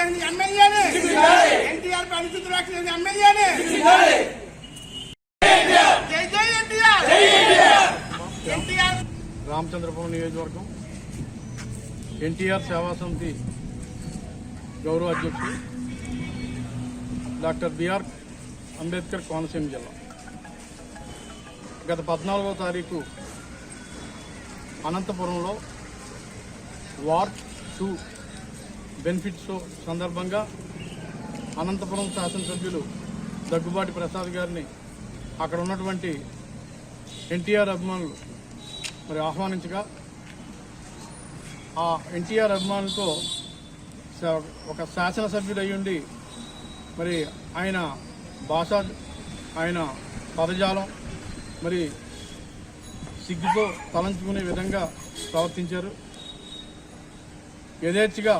చేసిన ఎమ్మెల్యేని. ఎన్టీఆర్ పై అనుచిత వ్యాఖ్యలు చేసిన ఎమ్మెల్యేని రామచంద్రపురం నియోజకవర్గం ఎన్టీఆర్ సేవా సమితి గౌరవ అధ్యక్షుడు డాక్టర్ బిఆర్ అంబేద్కర్ కోనసీమ జిల్లా. గత పద్నాలుగో తారీఖు అనంతపురంలో వార్ టూ బెనిఫిట్స్ సందర్భంగా అనంతపురం శాసనసభ్యులు దగ్గుబాటి ప్రసాద్ గారిని అక్కడ ఉన్నటువంటి ఎన్టీఆర్ అభిమానులు మరి ఆహ్వానించగా ఆ ఎన్టీఆర్ అభిమానులతో ఒక శాసనసభ్యుడు అయ్యుండి మరి ఆయన భాష ఆయన పదజాలం మరి సిగ్గుతో తలంచుకునే విధంగా ప్రవర్తించారు. యథేచ్ఛగా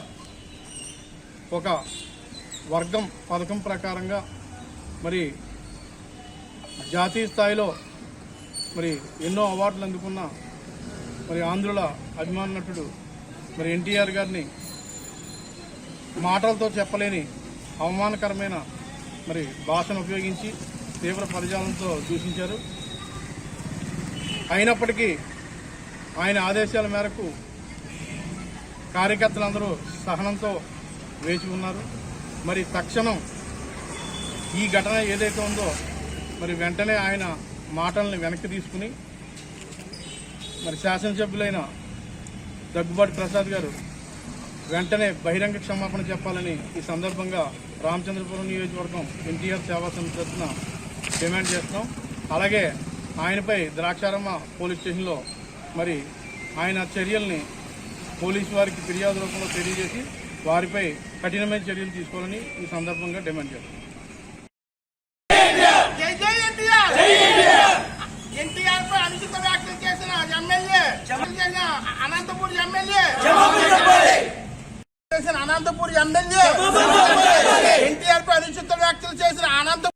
ఒక వర్గం పథకం ప్రకారంగా మరి జాతీయ స్థాయిలో మరి ఎన్నో అవార్డులు అందుకున్న మరి ఆంధ్రుల అభిమాన నటుడు మరి ఎన్టీఆర్ గారిని మాటలతో చెప్పలేని అవమానకరమైన మరి భాషను ఉపయోగించి తీవ్ర పరిజాలంతో దూషించారు. అయినప్పటికీ ఆయన ఆదేశాల మేరకు కార్యకర్తలందరూ సహనంతో వేచి ఉన్నారు. మరి తక్షణం ఈ ఘటన ఏదైతే ఉందో మరి వెంటనే ఆయన మాటల్ని వెనక్కి తీసుకుని మరి శాసనసభ్యులైన దగ్గుబాటి ప్రసాద్ గారు వెంటనే బహిరంగ క్షమాపణ చెప్పాలని ఈ సందర్భంగా రామచంద్రపురం నియోజకవర్గం ఎన్టీఆర్ సేవా సమితి తరఫున డిమాండ్ చేస్తున్నాం. అలాగే ఆయనపై ద్రాక్షారమ్మ పోలీస్ స్టేషన్లో మరి ఆయన చర్యల్ని పోలీసు వారికి ఫిర్యాదు రూపంలో తెలియజేసి వారిపై కఠినమైన చర్యలు తీసుకోవాలని ఈ సందర్భంగా డిమాండ్ చేస్తున్నాం చేసిన అనంతపూర్ ఎమ్మెల్యే అనంతపూర్ ఎమ్మెల్యే ఎన్టీఆర్ పై అనుచిత వ్యాఖ్యలు చేసిన అనంతపూర్